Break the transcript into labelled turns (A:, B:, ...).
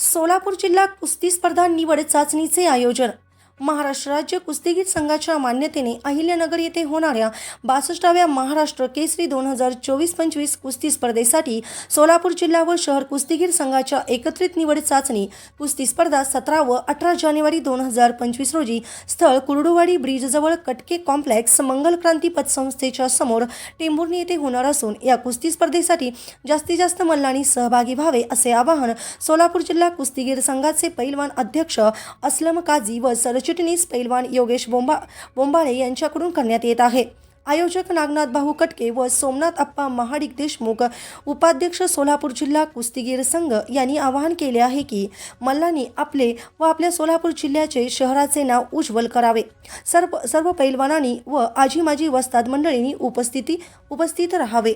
A: सोलापूर जिल्हा कुस्ती स्पर्धा निवड चाचणीचे आयोजन महाराष्ट्र राज्य कुस्तीगीर संघाच्या मान्यतेने अहिल्यानगर येथे होणाऱ्या बासष्टाव्या महाराष्ट्र केसरी दोन हजार चोवीस पंचवीस कुस्ती स्पर्धेसाठी सोलापूर जिल्हा व शहर कुस्तीगीर संघाच्या एकत्रित निवड चाचणी कुस्ती स्पर्धा सतरा व अठरा जानेवारी दोन हजार पंचवीस रोजी स्थळ कुर्डुवाडी ब्रिजजवळ कटके कॉम्प्लेक्स मंगल क्रांती पतसंस्थेच्या समोर टेंभुर्णी येथे होणार असून या कुस्ती स्पर्धेसाठी जास्तीत जास्त मल्लांनी सहभागी व्हावे असे आवाहन सोलापूर जिल्हा कुस्तीगीर संघाचे पैलवान अध्यक्ष असलम काझी व सरचिटणीस पैलवान योगेश बोंबा बोंबाळे यांच्याकडून करण्यात येत आहे. आयोजक नागनाथ भाऊ कटके व सोमनाथ अप्पा महाडिक देशमुख उपाध्यक्ष सोलापूर जिल्हा कुस्तीगीर संघ यांनी आवाहन केले आहे की मल्लांनी आपले व आपल्या सोलापूर जिल्ह्याचे शहराचे नाव उज्ज्वल करावे. सर्व सर्व पैलवानांनी व आजी माजी वस्ताद मंडळींनी उपस्थिती उपस्थित राहावे.